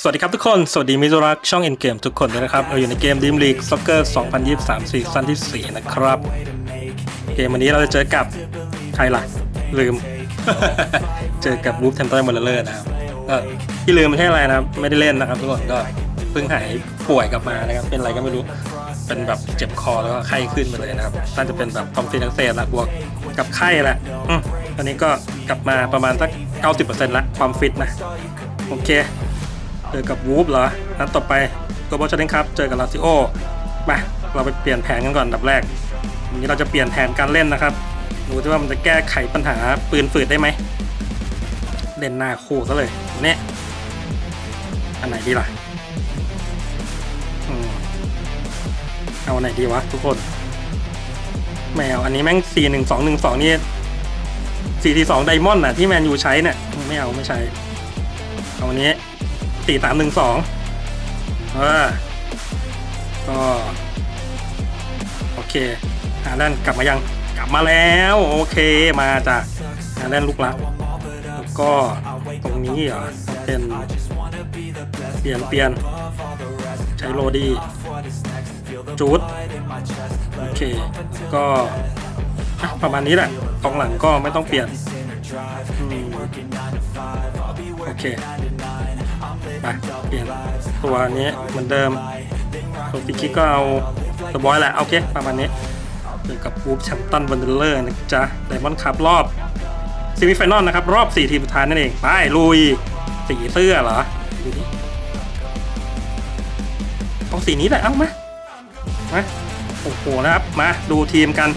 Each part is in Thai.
สวัสดีครับทุกคน สวัสดีมิตรรักช่อง End Game ทุกคนด้วยนะครับ เราอยู่ในเกม Dream League Soccer 2023ซีซั่นที่ 4 นะครับ เกมวันนี้เราจะเจอกับ ใครล่ะ ลืม เจอกับ Wolf Tempter m o r l e r นะครับก็ที่ลืมไม่ใช่อะไรนะครับ ไม่ได้เล่นนะครับทุกคนก็เพิ่งหายป่วยกลับมานะครับ เป็นอะไรก็ไม่รู้ เป็นแบบเจ็บคอแล้วก็ไข้ขึ้นไปเลยนะครับน่าจะเป็นแบบคอมฟินังเซตละบวกกับไข้ละอืมตอนนี้ก็กลับมาประมาณสัก 90%ละความฟิตนะ โอเค เจอกับวูฟเหรอนัดต่อไปกบอลชเลนครับ เจอกับลาซิโอมาเราไปเปลี่ยนแผนกันก่อนอันดับแรกวันนี้เราจะเปลี่ยนแผนการเล่นนะครับ ดูที่ว่ามันจะแก้ไขปัญหาปืนฝืดได้ไหม เล่นหน้าคู่ซะเลยเนี่ยอันไหนดีล่ะเอาอันไหนดีวะทุกคนแมวอันนี้แม่งสี่หนึ่งสองหนึ่งสองนี่สี่ทีสองไดมอนด์น่ะที่แมนยูใช้เนี่ยไม่เอาไม่ใช้เอาอันนี้ สี่สามหนึ่งสองเออก็ โอเคหาแลนด์กลับมายังกลับมาแล้ว โอเคมาจากหาแลนด์ลุกละแล้วก็ตรงนี้เหรอเป็นเปลี่ยนเปลี่ยนใช้โรดีจูดโอเคก็ประมาณนี้แหละกองหลังก็ไม่ต้องเปลี่ยนอโอเค เปลี่ยนตัวนี้เหมือนเดิมตัวฟิกิกก็เอาสบอยแหละโอเคประมาณนี้เจอกับวูฟแชมตันบันเดเลอร์นะจ๊ะไดมอนด์คัพรอบซีมิไฟนอลนะครับ รอบ 4 ทีมสุดท้ายนั่นเอง ไป ลุย สีเสื้อเหรอดูดิเอาสีนี้แหละ เอามามาโอ้โหนะครับ มาดูทีมกัน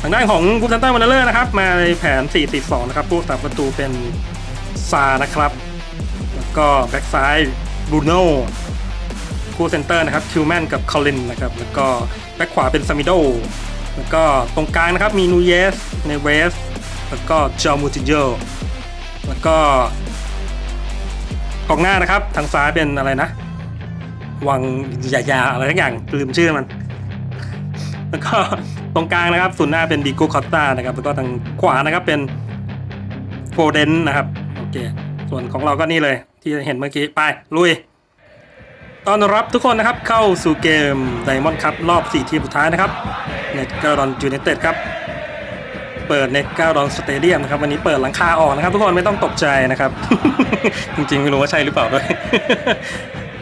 ทางด้านของวูฟแชมตันบันเดเลอร์นะครับ มาในแผน 4-4-2 นะครับ ผู้ตัดประตูเป็นซานะครับ ก็แบ็กซ้ายบรูโน่คู่เซนเตอร์นะครับคิวแมนกับคอลินนะครับแล้วก็แบ็กขวาเป็นซามิโดแล้วก็ตรงกลางนะครับมีนูเยสในเวสแล้วก็จอมูติโยแล้วก็กองหน้านะครับทางซ้ายเป็นอะไรนะวังยายาอะไรทั้งอย่างลืมชื่อมัน แล้วก็ตรงกลางนะครับส่วนย์หน้าเป็นดิโก้คอตตานะครับแล้วก็ทางขวานะครับเป็นโฟเดนนะครับโอเคส่วนของเราก็นี่เลย ที่เห็นเมื่อกี้ ไป ลุยต้อนรับทุกคนนะครับเข้าสู่เกม Diamond Cup รอบ 4 ทีมสุดท้ายนะครับเน็ตเกอร์ดอนยูไนเต็ดครับ เปิดเน็ตเกอร์ดอนสเตเดียมนะครับวันนี้เปิดหลังคาออกนะครับ ทุกคนไม่ต้องตกใจนะครับ จริงๆ ไม่รู้ว่าใช่หรือเปล่าด้วย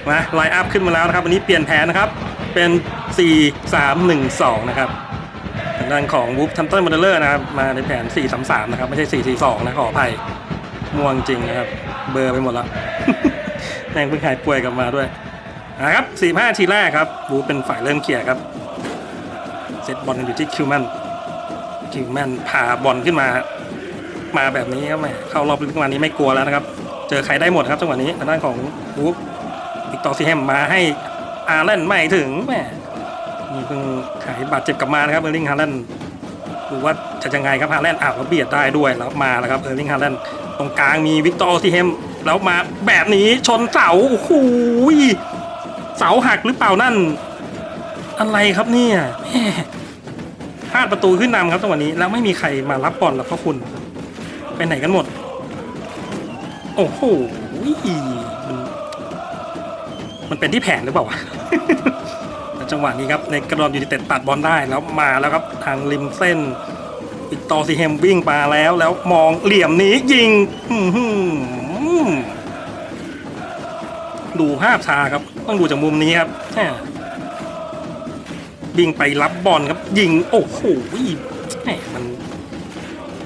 มาไลน์อัพขึ้นมาแล้วนะครับ วันนี้เปลี่ยนแผนนะครับ เป็น 4 3 1 2 นะครับทางด้านของวูฟทัมเติลมอเดเลอร์นะครับ มาในแผน 4 3 3 นะครับ ไม่ใช่ 4 4 2 นะขออภัยม่วงจริงนะครับ เบอร์ไปหมดแล้ว แม่งเพิ่งหายป่วยกลับมาด้วยนะครับ45ทีแรกครับบูเป็นฝ่ายเริ่มเขี่ยร์ครับ เซตบอลกันอยู่ที่คิวแมนคิวแมนพาบอลขึ้นมา มาแบบนี้ครับแหมเข้ารอบลึกมานี้ไม่กลัวแล้วนะครับ เจอใครได้หมดครับจังหวะนี้ทางด้านของบูวิกตอร์ซีแฮมมาให้อาร์แลนด์ไม่ถึงแหมนี่เพิ่งหายบาดเจ็บกลับมานะครับเออร์ลิงฮาร์แลนด์ดูว่าจะยังไงครับฮาร์แลนด์อ้าวเบียดได้ด้วยแล้วมาแล้วครับเออร์ลิงฮาร์แลนด์ตรงกลางมีวิกตอร์ซีเฮม แล้วมาแบบนี้ชนเสาโอ้โหเสาหักหรือเปล่านั่น อะไรครับเนี่ยพลาดประตูขึ้นนำครับจังหวะนี้ แล้วไม่มีใครมารับบอลแล้วก็คุณ ไปไหนกันหมด โอ้โหมันมันเป็นที่แผนหรือเปล่าวะแล้วจังหวะนี้ครับในกระดอนยูนิเต็ดตัดบอลได้แล้วมาแล้วครับทางริมเส้นวิตอซีเฮมวิ่งมาแล้วแล้วมองเหลี่ยมนี้ยิง ดูภาพชาครับ ต้องดูจากมุมนี้ครับแหม่วิ่งไปรับบอลครับ ยิง โอ้โหม่มัน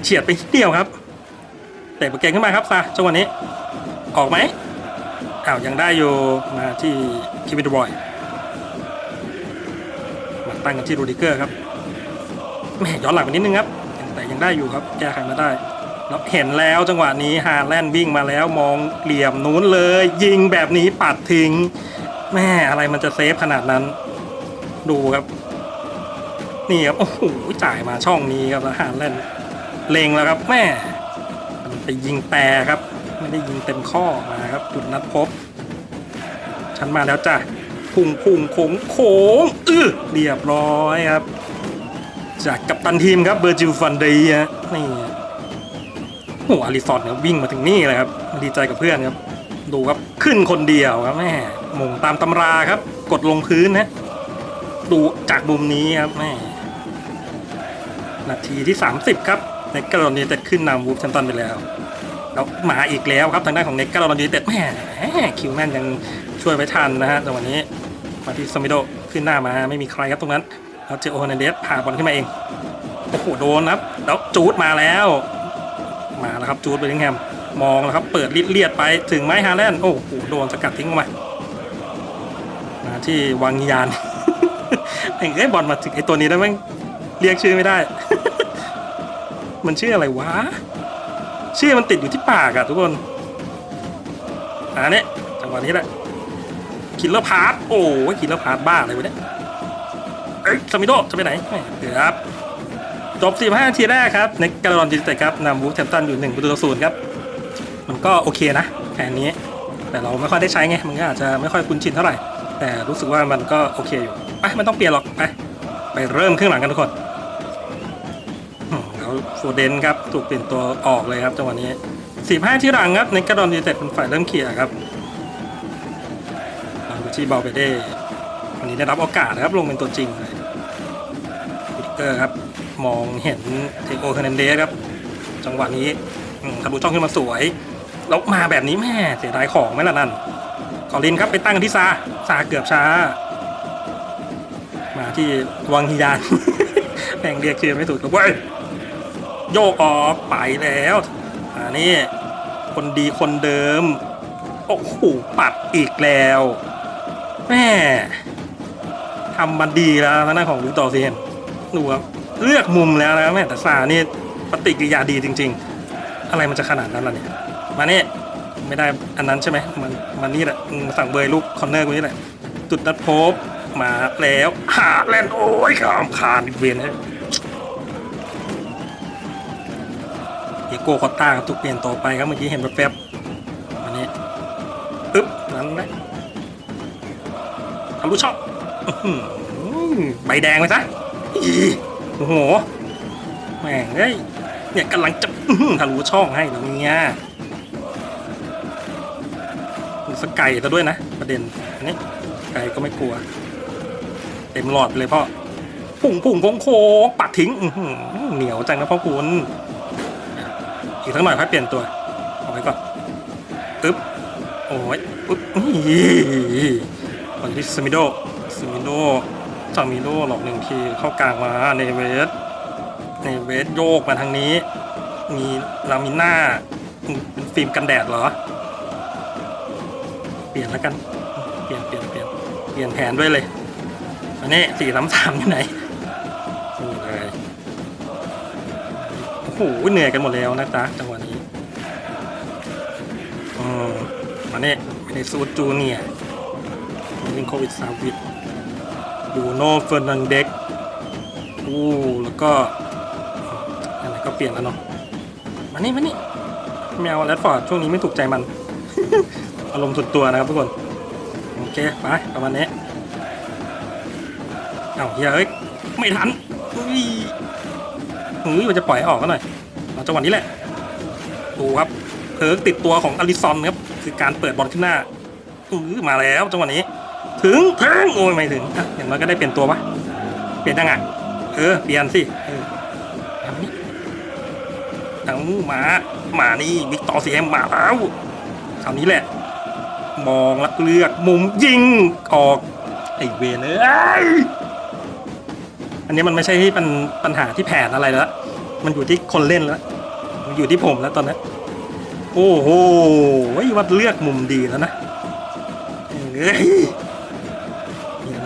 เฉียดไปนิดเดียวครับเตะโปรแกรมขึ้นมาครับซาจังหวะนี้ ออกไหมอ้าวยังได้อยู่มาที่คิวินบอยมาตั้งกันที่โรดิเกอร์ครับแม่ย้อนหลังไปนิดนึงครับ แต่ยังได้อยู่ครับ แก้ไขมาได้ เห็นแล้วจังหวะนี้ฮาแลนด์วิ่งมาแล้วมองเหลี่ยมนู้นเลย ยิงแบบนี้ปัดทิ้งแม่อะไรมันจะเซฟขนาดนั้น ดูครับ นี่ครับโอ้โหจ่ายมาช่องนี้ครับแล้วฮาแลนด์เลงแล้วครับแม่มันไปยิงแต่ครับ ไม่ได้ยิงเต็มข้อมาครับ จุดนัดพบ ฉันมาแล้วจ้ะพุ่งพุ่งโค้งโค้งอือเรียบร้อยครับ จากกัปตันทีมครับเบอร์จิลฟันดียนี่ โอ้โหอาริซอนเนี่ยวิ่งมาถึงนี่เลยครับ ดีใจกับเพื่อนครับ ดูครับขึ้นคนเดียวครับแม่หมงตามตำราครับ กดลงพื้นนะดูจากมุมนี้ครับแม่นาทีที่ 30 ครับเนกกาลอนยูไนเต็ดขึ้นนำวูฟแชมตันไปแล้วแล้วมาอีกแล้วครับทางด้านของเนกกาลอนยูเต็ดแม่คิวแมนยังช่วยไว้ทันนะฮะจังหวะนี้มาที่สมิโดขึ้นหน้ามาไม่มีใครครับตรงนั้นแล้วเจโอฮนเดสพาบอลขึ้นมาเองโอ้โหโดนครับแล้วจูดมาแล้ว แล้วครับจูดเบลลิงแฮมมองแล้วครับเปิดลิดเลียดไปถึงไม้ฮาแลนด์โอ้โหโดนสกัดทิ้งออกมามาที่วังยานไอ้เอ้ยบอลมาถึงไอ้ตัวนี้แล้วแม่งเรียกชื่อไม่ได้ มันชื่ออะไรวะ ชื่อมันติดอยู่ที่ปากอะทุกคนอ่าเนี่ยจังหวะนี้แหละคิลเลอร์พาร์ทโอ้ยคิลเลอร์พาร์ทบ้าอะไรวะเนี่ยเอ้ยสมิโดจะไปไหนเดี๋ยวครับ จบ 45 นาทีแรกครับในกาลอนจิตเตครับนำวูฟแทมตันอยู่1ประตูต่อศูนย์ครับ มันก็โอเคนะแผนนี้ แต่เราไม่ค่อยได้ใช้ไง มันก็อาจจะไม่ค่อยคุ้นชินเท่าไหร่ แต่รู้สึกว่ามันก็โอเคอยู่ ไปมันต้องเปลี่ยนหรอก ไป ไปเริ่มครึ่งหลังกันทุกคนอืมแล้วโฟเดนครับถูกเปลี่ยนตัวออกเลยครับจังหวะนี้ 45 ที่หลังครับในกาลอนจิตเตเป็นฝ่ายเริ่มเคลียร์ครับลางไปที่เบาเบเด้วันนี้ได้รับโอกาสนะครับลงเป็นตัวจริงเลย อร์ครับมองเห็นเทโอเฮอร์นันเดสครับจังหวะนี้ทะลุช่องขึ้นมาสวยแล้วมาแบบนี้แม่เสียดายของไหมล่ะนั่นกอลินครับไปตั้งกันที่ซาซาเกือบช้า มาที่วังฮิยานแม่งเรียกชื่อไม่ถูกครับเวยโยกออกไปแล้วอันนี้คนดีคนเดิมโอ้โหปัดอีกแล้วแม่ทำมันดีแล้วทางด้านของวิกตอร์เซียน ดูครับเลือกมุมแล้วนะแม่แต่ซานี่ปฏิกิริยาดีจริง ๆ อะไรมันจะขนาดนั้นล่ะเนี่ยมาเนี่ยไม่ได้อันนั้นใช่ไหมมันมันนี่แหละสั่งเบยลูกคอนเนอร์กูนี่แหละจุดนัดพบมาแล้วหาแลนโอ้ยขามคานเวียนเลยเอโก้คอตต้าครับถูกเปลี่ยนต่อไปครับเมื่อกี้เห็นแป๊บๆอันนี้อึ๊บนั้นนะทะลุช่องใบแดงไปซะ โอ้โหแม่งเฮ้ยเนี่ยกำลังจะทะลุช่องให้แล้วเนี่ยสกไก่ซะด้วยนะ ประเด็นอันนี้ไก่ก็ไม่กลัว เต็มหลอดไปเลยพ่อพุ่งพุ่งโค้งโค้งปัดทิ้งเหนียวจังนะพ่อคุณ อีกสักหน่อยค่อยเปลี่ยนตัว เอาไว้ก่อนอึ๊บโอ้ยอึ๊บนี่ตอนที่สมิโดสมิโด สมิโดหลอกหนึ่งทีเข้ากลางมาในเวสในเวสโยกมาทางนี้ มีลามิน่าเป็นฟิล์มกันแดดเหรอ เปลี่ยนแล้วกัน เปลี่ยนเปลี่ยนเปลี่ยนเปลี่ยนแผนด้วยเลยอันนี้สี่สามสามอยู่ไหนนี่เลยโอ้โหเหนื่อยกันหมดแล้วนะจ๊ะจังหวะนี้อืมมาเนี่ยในซูดจูเนียร์มิงโควิดซาวิด บูโน่เฟอร์นันเด็กอู้แล้วก็อะไรก็เปลี่ยนแล้วเนาะมานี่มานี่แมวแรดฟอร์ดช่วงนี้ไม่ถูกใจมัน อารมณ์สุดตัวนะครับทุกคน โอเค ไป ประมาณนี้เอาเฮียเอ้ย ไม่ทันอุ้ยอุ้ยมันจะปล่อยให้ออกก็หน่อยเอาจังหวะนี้แหละ ดูครับเพิร์กติดตัวของอลิซอนครับ คือการเปิดบอลขึ้นหน้าอือมาแล้วจังหวะนี้ ถึงเพิ่งโอ้ยไม่ถึงอะอย่างน้อยก็ได้เปลี่ยนตัวปะเปลี่ยนยังไงเออเปลี่ยนสิเออเอานี่เอามามานี่บิ๊กต่อซีเอ็มาแล้วคราวนี้แหละ มองแล้วเลือกมุมยิงออกไอเวนเอ้ยอันนี้มันไม่ใช่ที่เป็นปัญหาที่แผนอะไรแล้ว มันอยู่ที่คนเล่นแล้ว มันอยู่ที่ผมแล้วตอนนี้โอ้โหวัดเลือกมุมดีแล้วนะเอ้ย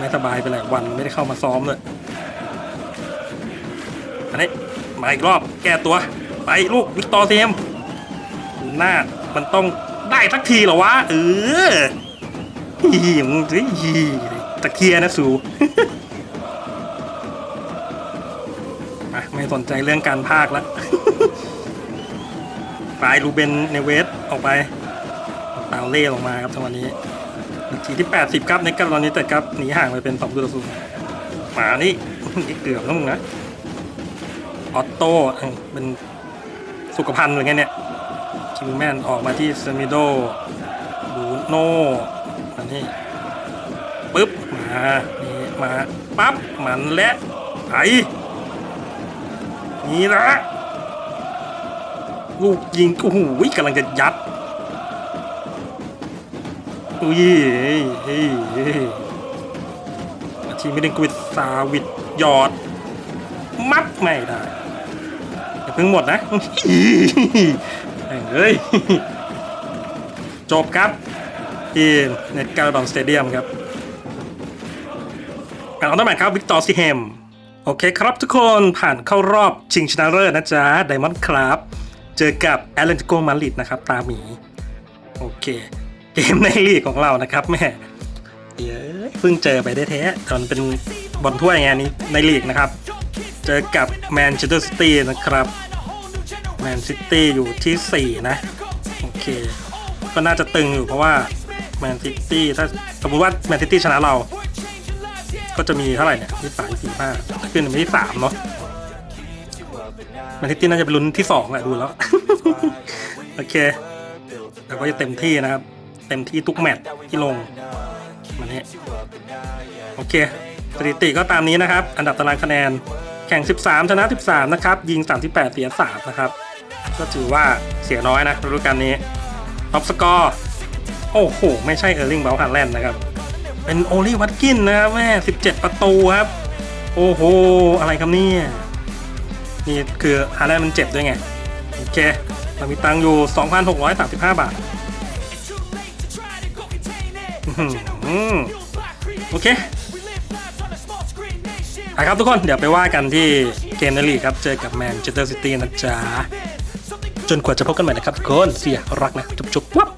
ไม่สบายไปหลายวันไม่ได้เข้ามาซ้อมเลยอันนี้มาอีกรอบแก้ตัว ไปลูกวิกตอร์เซียมหน้ามันต้องได้สักทีเหรอวะเออฮีมึงสิฮีตะเคียนะสูมาไม่สนใจเรื่องการพากแล้วปลายรูเบนเนเวสออกไปตาวเล่ลงมาครับจังหวะนี้ นาทีที่ 80 ครับในกรณีแต่ครับหนีห่างไปเป็น2ตัวต่อศูนย์มานี่นี่เกือบแล้วมึงนะออตโต้เป็นสุขภัณฑ์หรือไงเนี่ยคิวแมนออกมาที่เซมิโดดูโน่อันนี้ปึ๊บมานี่มาปั๊บมันและไอนี่ละลูกยิงโอ้โหกำลังจะยัด อุ้ยเฮ้ยเฮ้ยเฮ้ยอาทีไม่ได้กวิดซาวิดหยอด มัดไม่ได้อย่าเพิ่งหมดนะเอ้ยจบครับที่เน็ตการ์ดอนสเตเดียมครับการออกต้นแบบครับวิกตอร์ซีแฮมโอเคครับทุกคนผ่านเข้ารอบชิงชนะเลิศนะจ๊ะไดมอนด์ครับ เจอกับแอตเลนติโกมาริดนะครับ ตาหมี โอเค เกมในลีกของเรานะครับแม่เดี๋ยวเพิ่งเจอไปได้แท้ตอนเป็นบอลถ้วยไงนี้ในลีกนะครับ เจอกับแมนเชสเตอร์ซิตี้นะครับแมนซิตี้อยู่ที่ 4 นะ โอเค ก็น่าจะตึงอยู่เพราะว่าแมนซิตี้ถ้าสมมติว่าแมนซิตี้ชนะเรา ก็จะมีเท่าไหร่เนี่ยที่สามสี่ห้าขึ้นไปที่สามเนาะแมนซิตี้น่าจะเป็นลุ้นที่สองแหละดูแล้ว โอเคเราก็จะเต็มที่นะครับ เต็มที่ทุกแมตช์ที่ลงมันนี้โอเคสถิติก็ตามนี้นะครับ อันดับตารางคะแนนแข่ง 13 ชนะ 13 นะครับ ยิง 38 เสีย 3 นะครับ ก็ถือว่าเสียน้อยนะฤดูกาลนี้ท็อปสกอร์โอ้โห ไม่ใช่เออร์ลิงเบลฮาแลนด์นะครับ เป็นโอลีวัตกินนะครับแม่ 17 ประตูครับ โอ้โห อะไรครับเนี่ยนี่คือฮาแลนด์มันเจ็บด้วยไง โอเค เรามีตังค์อยู่ 2,635 บาท โอเคนะครับทุกคนเดี๋ยวไปว่ากันที่เกมในลีกครับ เจอกับแมนเชสเตอร์ซิตี้นะจ๊ะ จนกว่าจะพบกันใหม่นะครับทุกคนเสียรักนะ จุ๊บๆวับ